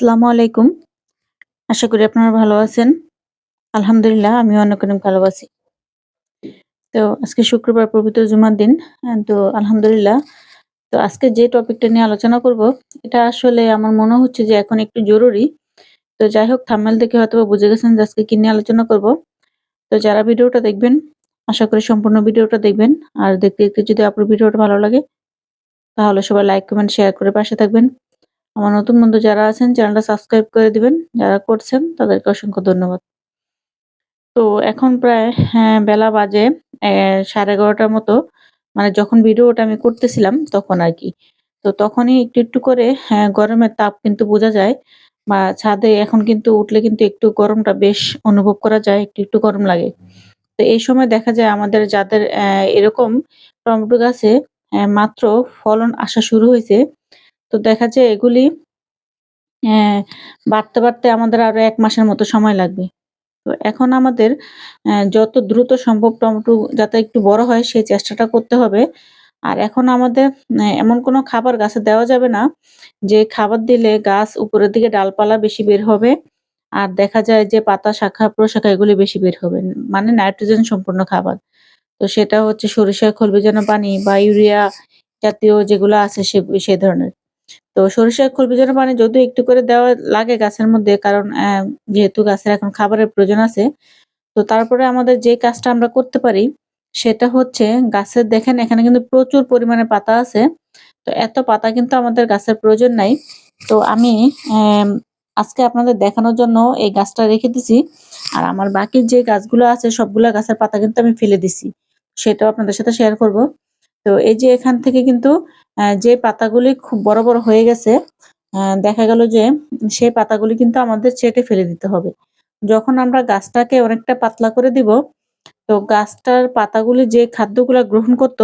আসসালামু আলাইকুম। আশা করি আপনারা ভালো আছেন। আলহামদুলিল্লাহ আমিও অনেক, অনেক ভালো আছি। তো আজকে শুক্রবার পবিত্র জুমার দিন। তো আলহামদুলিল্লাহ। তো আজকে যে টপিকটা নিয়ে আলোচনা করব, এটা আসলে আমার মনে হচ্ছে যে এখন একটু জরুরি। তো যাই হোক থাম্বনেল দেখে হয়তোবা বুঝে গেছেন যে আজকে কি নিয়ে আলোচনা করব। তো যারা ভিডিওটা দেখবেন, আশা করি সম্পূর্ণ ভিডিওটা দেখবেন। আর দেখতে, দেখতে যদি আপনার ভিডিওটা ভালো লাগে, তাহলে সবাই লাইক, কমেন্ট, শেয়ার করে পাশে থাকবেন। আমার নতুন বন্ধু যারা আছেন চ্যানেলটা সাবস্ক্রাইব করে দিবেন। যারা করছেন তাদেরকে অসংখ্য ধন্যবাদ। তো এখন প্রায় হ্যাঁ, বেলা বাজে সাড়ে এগারোটার মতো। মানে যখন ভিডিওটা আমি করতেছিলাম তখন আর কি তো তখনই একটু, একটু করে হ্যাঁ, গরমের তাপ কিন্তু বোঝা যায়। বা ছাদে এখন কিন্তু উঠলে কিন্তু একটু গরমটা বেশ অনুভব করা যায়। একটু, একটু গরম লাগে। তো এই সময় দেখা যায় আমাদের যাদের এরকম টমেটো গাছে মাত্র ফলন আসা শুরু হইছে। তো দেখা যায় এগুলি হ্যাঁ, বাড়তে, বাড়তে আমাদের আরও এক মাসের মতো সময় লাগবে। তো এখন আমাদের যত দ্রুত সম্ভব টমেটো যাতে একটু বড় হয় সেই চেষ্টাটা করতে হবে। আর এখন আমাদের এমন কোনো খাবার গাছে দেওয়া যাবে না, যে খাবার দিলে গাছ উপরের দিকে ডালপালা বেশি বের হবে। আর দেখা যায় যে পাতা শাখা প্রশাখা এগুলি বেশি বের হবে। মানে নাইট্রোজেন সম্পূর্ণ খাবার। তো সেটা হচ্ছে সরিষা খোল ভেজানো পানি বা ইউরিয়া জাতীয় যেগুলো আছে সে সে ধরনের। তো সরিষার খোল ভেজানো পানি যদিও একটু করে দেওয়া লাগে গাছের মধ্যে কারণ যেহেতু গাছের এখন খাবারের প্রয়োজন আছে। তো তারপরে আমাদের যে কাজটা আমরা করতে পারি, সেটা হচ্ছে গাছের দেখেন এখানে কিন্তু প্রচুর পরিমাণে পাতা আছে। তো এত পাতা কিন্তু আমাদের গাছের প্রয়োজন নাই। তো আমি আজকে আপনাদের দেখানোর জন্য এই গাছটা রেখে দিছি। আর আমার বাকি যে গাছগুলো আছে সবগুলা গাছের পাতা কিন্তু আমি ফেলে দিছি। সেটাও আপনাদের সাথে শেয়ার করব। তো এই যে এখান থেকে কিন্তু যে পাতাগুলি খুব বড়, বড় হয়ে গেছে, দেখা গেল যে সেই পাতাগুলি কিন্তু আমাদের ছেঁটে ফেলে দিতে হবে। যখন আমরা গাছটাকে অনেকটা পাতলা করে দিব, তো গাছটার পাতাগুলি যে খাদ্যগুলা গ্রহণ করত,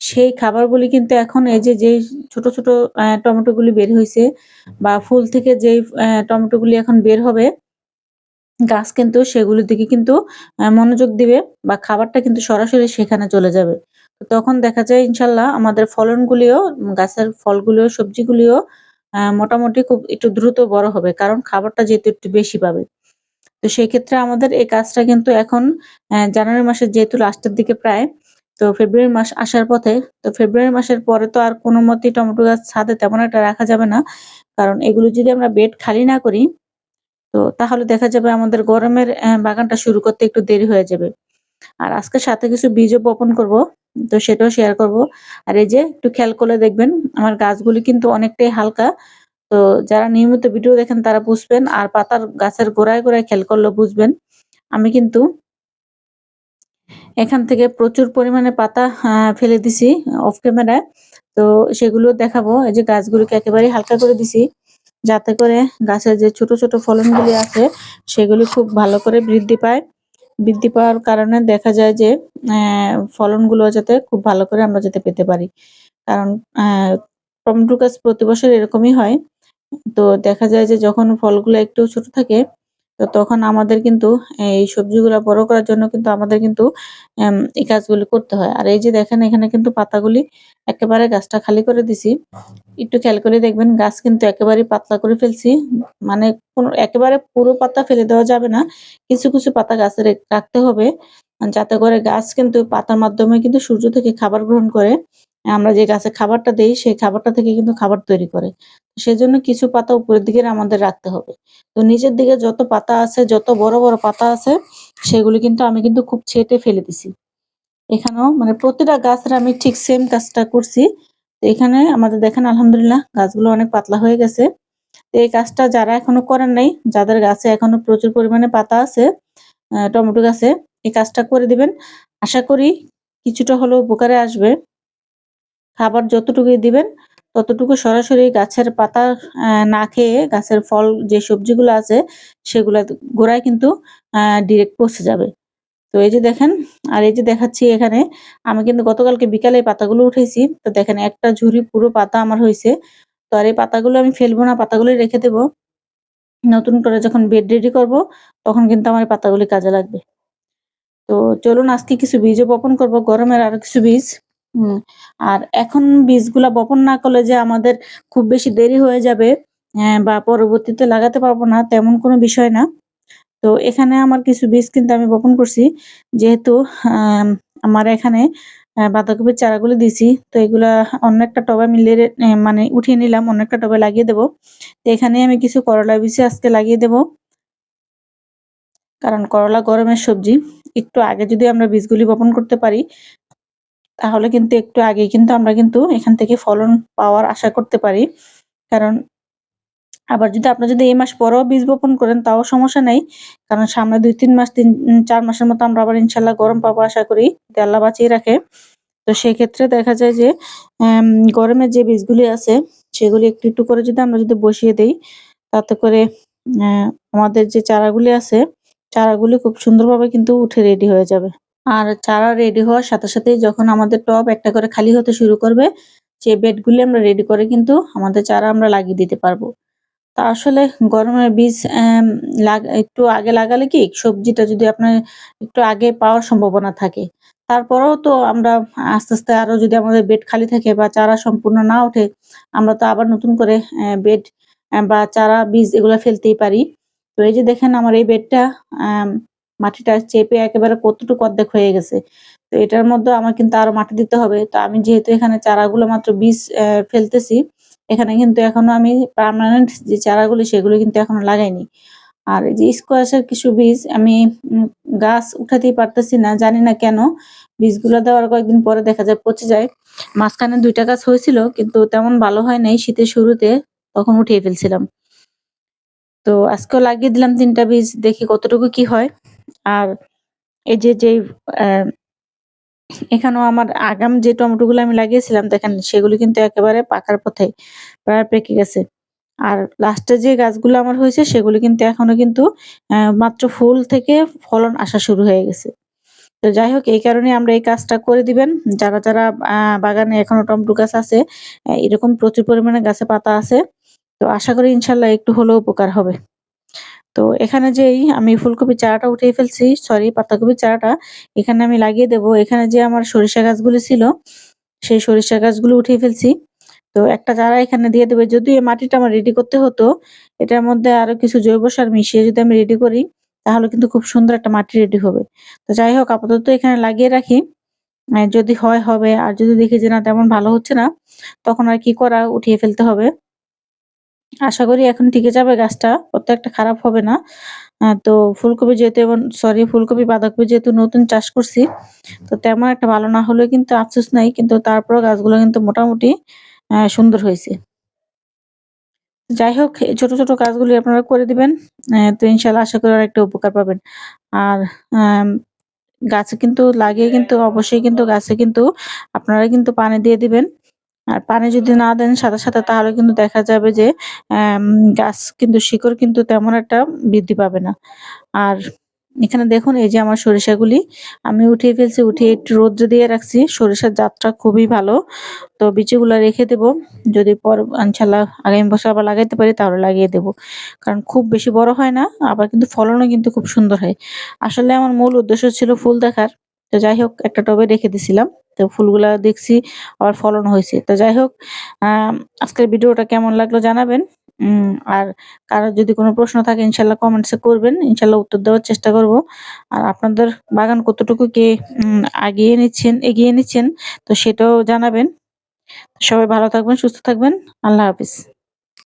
সেই খাবারগুলি কিন্তু এখন এই যে যেই ছোট, ছোট টমেটোগুলি বের হয়েছে বা ফুল থেকে যেই টমেটোগুলি এখন বের হবে গাছ কিন্তু সেগুলোর দিকে কিন্তু মনোযোগ দিবে বা খাবারটা কিন্তু সরাসরি সেখানে চলে যাবে। তখন দেখা যায় ইনশাল্লাহ আমাদের ফলনগুলিও গাছের ফলগুলিও, সবজিগুলিও মোটামুটি খুব একটু দ্রুত বড় হবে। কারণ খাবারটা যেহেতু একটু বেশি পাবে। তো সেক্ষেত্রে আমাদের এই কাজটা কিন্তু এখন জানুয়ারি মাসের যেহেতু লাস্টের দিকে প্রায়, তো ফেব্রুয়ারি মাস আসার পথে। তো ফেব্রুয়ারি মাসের পরে তো আর কোনমতেই টমেটো গাছ ছাদে তেমন একটা রাখা যাবে না। কারণ এগুলো যদি আমরা বেড খালি না করি, তো তাহলে দেখা যাবে আমাদের গরমের বাগানটা শুরু করতে একটু দেরি হয়ে যাবে। আর আজকে সাথে কিছু বীজও বপন করব। তো সেটাও শেয়ার করব। আর এই যে একটু খেয়াল করলে দেখবেন আমার গাছগুলি কিন্তু অনেকটাই হালকা। তো যারা নিয়মিত ভিডিও দেখেন তারা বুঝবেন। আর পাতার গাছের গোড়ায়, গোড়ায় খেয়াল করলে বুঝবেন। আমি কিন্তু এখান থেকে প্রচুর পরিমাণে পাতা ফেলে দিছি অফ ক্যামেরায়। তো সেগুলো দেখাবো। এই যে গাছগুলোকে একেবারেই হালকা করে দিছি। যাতে করে গাছের যে ছোট, ছোট ফলনগুলি আছে সেগুলি খুব ভালো করে বৃদ্ধি পায়। বৃদ্ধি পাওয়ার কারণে দেখা যায় যে ফলনগুলো যাতে খুব ভালো করে আমরা যাতে পেতে পারি। কারণ টমেটো গাছ প্রতি বছর এরকমই হয়। তো দেখা যায় যে যখন ফলগুলো একটু ছোট থাকে, তো তখন আমাদের কিন্তু এই সবজিগুলা বড় করার জন্য কিন্তু আমাদের কিন্তু এই কাজগুলি করতে হয়। আর এই যে দেখেন এখানে কিন্তু পাতাগুলি একেবারে গাছটা খালি করে দিছি। একটু খেয়াল করে দেখবেন গাছ কিন্তু একেবারেই পাতলা করে ফেলছি। মানে কোন একেবারে পুরো পাতা ফেলে দেওয়া যাবে না। কিছু, কিছু পাতা গাছে রাখতে হবে। যাতে করে গাছ কিন্তু পাতার মাধ্যমে কিন্তু সূর্য থেকে খাবার গ্রহণ করে। আমরা যে গাছে খাবারটা দেই সেই খাবারটা থেকে কিন্তু খাবার তৈরি করে। সেজন্য কিছু পাতা উপরের দিকে আমাদের রাখতে হবে। তো নিচের দিকে যত পাতা আছে, যত বড়, বড় পাতা আছে সেগুলি কিন্তু আমি কিন্তু খুব ছেঁটে ফেলে দিছি। এখানেও মানে প্রতিটা গাছের আমি ঠিক সেম কাজটা করছি। এখানে আমাদের দেখেন আলহামদুলিল্লাহ গাছগুলো অনেক পাতলা হয়ে গেছে। তো এই কাজটা যারা এখনও করেন নাই, যাদের গাছে এখনও প্রচুর পরিমাণে পাতা আছে টমেটো গাছে, এই কাজটা করে দিবেন। আশা করি কিছুটা হলেও উপকারে আসবে। খাবার যতটুকুই দিবেন, ততটুকু সরাসরি গাছের পাতা না খেয়ে গাছের ফল যে সবজিগুলো আছে সেগুলো গোড়ায় কিন্তু ডিরেক্ট পৌঁছে যাবে। তো এই যে দেখেন, আর এই যে দেখাচ্ছি এখানে আমি কিন্তু গতকালকে বিকালে পাতাগুলো উঠেছি তো দেখেন একটা ঝুড়ি পুরো পাতা আমার হয়েছে তো আর এই পাতাগুলো আমি ফেলব না, পাতাগুলো রেখে দেব। নতুন করে যখন বেড রেডি করব, তখন কিন্তু আমার পাতাগুলি কাজে লাগবে। তো চলুন আজকে কিছু বীজও বপন করব, গরমের আরও কিছু বীজ। হুম, আর এখন বীজগুলা বপন না করলে যে আমাদের খুব বেশি দেরি হয়ে যাবে, অ্যা বা পরবর্তীতে লাগাতে পারব না তেমন কোনো বিষয় না। তো এখানে আমার কিছু বীজ কিন্তু আমি বপন করছি। যেহেতু আম আমার এখানে বাঁধাকপির চারাগুলো দিছি। তো এগুলা অন্য একটা টবে এ মানে উঠিয়ে নিলাম, অন্য একটা টবে লাগিয়ে দেব। তো এখানে আমি কিছু করলা বীজও আজকে লাগিয়ে দেব। কারণ করলা গরমের সবজি। একটু আগে যদি আমরা বীজগুলি বপন করতে পারি, তাহলে কিন্তু একটু আগেই কিন্তু আমরা কিন্তু এখান থেকে ফলন পাওয়ার আশা করতে পারি। কারণ আবার যদি আপনারা যদি এই মাস পরেও বীজ বপন করেন তাও সমস্যা নাই। কারণ সামনে ২-৩ মাস তিন ৪ মাসের মতো আমরা আবার ইনশাল্লাহ গরম পাবো আশা করি। আল্লাহ বাঁচিয়ে রাখে। তো সেক্ষেত্রে দেখা যায় যে গরমের যে বীজগুলি আছে সেগুলি একটু, একটু করে যদি আমরা যদি বসিয়ে দেই, তাতে করে আমাদের যে চারাগুলি আছে, চারাগুলি খুব সুন্দরভাবে কিন্তু উঠে রেডি হয়ে যাবে। আর চারা রেডি হওয়ার সাথে সাথেই যখন আমাদের টব একটা করে খালি হতে শুরু করবে, সেই বেডগুলি আমরা রেডি করে কিন্তু আমাদের চারা আমরা লাগিয়ে দিতে পারব। তা আসলে গরমের বীজ একটু আগে লাগালে কি সবজিটা যদি আপনার একটু আগে পাওয়ার সম্ভাবনা থাকে। তারপরেও তো আমরা আস্তে, আস্তে আরও যদি আমাদের বেড খালি থাকে বা চারা সম্পূর্ণ না ওঠে, আমরা তো আবার নতুন করে বেড বা চারা বীজ এগুলো ফেলতেই পারি। তো এই যে দেখেন আমার এই বেডটা মাটিটা চেপে একেবারে কতটুকু অর্ধেক হয়ে গেছে। তো এটার মধ্যেও আমার কিন্তু আরও মাটি দিতে হবে। তো আমি যেহেতু এখানে চারাগুলো মাত্র বীজ ফেলতেছি, এখানে কিন্তু এখনও আমি পার্মানেন্ট যে চারাগুলি সেগুলো কিন্তু এখনও লাগাইনি। আর এই যে স্কোয়াশের কিছু বীজ আমি গাছ উঠাতেই পারতেছি না, জানি না কেন? বীজগুলা দেওয়ার কয়েকদিন পরে দেখা যায় পচে যায়। মাঝখানে দুইটা গাছ হয়েছিল কিন্তু তেমন ভালো হয় নাই শীতের শুরুতে, তখন উঠিয়ে ফেলছিলাম। তো আজকেও লাগিয়ে দিলাম তিনটা বীজ দেখি কতটুকু কি হয়। আর এই যে যেই এখানেও আমার আগাম যে টমেটোগুলো আমি লাগিয়েছিলাম দেখেন সেগুলো কিন্তু একেবারে পাকার পথে, প্রায় পেকে গেছে। আর লাস্টে যে গাছগুলো আমার হয়েছে সেগুলো কিন্তু এখনও কিন্তু মাত্র ফুল থেকে ফলন আসা শুরু হয়ে গেছে। তো যাই হোক এই কারণে আমরা এই কাজটা করে দিবেন। যারা, যারা বাগানে এখনও টমেটো গাছ আছে, এরকম প্রচুর পরিমাণে গাছে পাতা আছে। তো আশা করি ইনশাল্লাহ একটু হলেও উপকার হবে। তো এখানে যেই আমি ফুলকপির চারাটা উঠিয়ে ফেলছি, সরি পাতাকপির চারাটা এখানে আমি লাগিয়ে দেব। এখানে যে আমার সরিষা গাছগুলো ছিল, সেই সরিষা গাছগুলো উঠিয়ে ফেলছি। তো একটা চারা এখানে দিয়ে দেবে যদিও মাটিটা আমার রেডি করতে হতো, এটার মধ্যে আরও কিছু জৈব সার মিশিয়ে যদি আমি রেডি করি, তাহলে কিন্তু খুব সুন্দর একটা মাটি রেডি হবে। তো যাই হোক আপাতত এখানে লাগিয়ে রাখি। যদি হয় হবে, আর যদি দেখি যে না তেমন ভালো হচ্ছে না, তখন আর কি করা উঠিয়ে ফেলতে হবে। আশা করি এখন টিকে যাবে গাছটা, অত একটা খারাপ হবে না। তো ফুলকপি যেহেতু এবং সরি ফুলকপি, বাঁধাকপি যেহেতু নতুন চাষ করছি, তো তেমন একটা ভালো না হলেও কিন্তু আফসোস নাই। কিন্তু তারপর গাছগুলো কিন্তু মোটামুটি সুন্দর হয়েছে যাই হোক ছোট, ছোট কাজগুলি আপনারা করে দিবেন। তো ইনশাল্লাহ আশা করি অনেকটা উপকার পাবেন। আর গাছে কিন্তু লাগিয়ে কিন্তু অবশ্যই কিন্তু গাছে কিন্তু আপনারা কিন্তু পানি দিয়ে দিবেন। আর পানি যদি না দেন সাথে, সাথে তাহলে কিন্তু দেখা যাবে যে গাছ কিন্তু শিকড় কিন্তু তেমন একটা বৃদ্ধি পাবে না। আর এখানে দেখুন এই যে আমার সরিষাগুলি আমি উঠিয়ে ফেলছি, উঠিয়ে একটু রৌদ্রে দিয়ে রাখছি। সরিষার যাত্রা খুবই ভালো। তো বিচিগুলা রেখে দেব। যদি পর ইনশাআল্লাহ আগামী বছর আবার লাগাইতে পারি তাহলে লাগিয়ে দেব। কারণ খুব বেশি বড় হয় না, আবার কিন্তু ফলনও কিন্তু খুব সুন্দর হয়। আসলে আমার মূল উদ্দেশ্য ছিল ফুল দেখার। তো যাই হোক একটা টবে রেখে দিছিলাম। তো ফুলগুলা দেখছি আবার ফলন হয়েছে তো যাই হোক আজকের ভিডিওটা কেমন লাগল জানাবেন। আর কারও যদি কোনো প্রশ্ন থাকে ইনশাআল্লাহ কমেন্টসে করবেন। ইনশাল্লাহ উত্তর দেওয়ার চেষ্টা করব। আর আপনাদের বাগান কতটুকু কে আগিয়ে নিচ্ছেন এগিয়ে নিচ্ছেন তো সেটাও জানাবেন। সবাই ভালো থাকবেন, সুস্থ থাকবেন। আল্লাহ হাফেজ।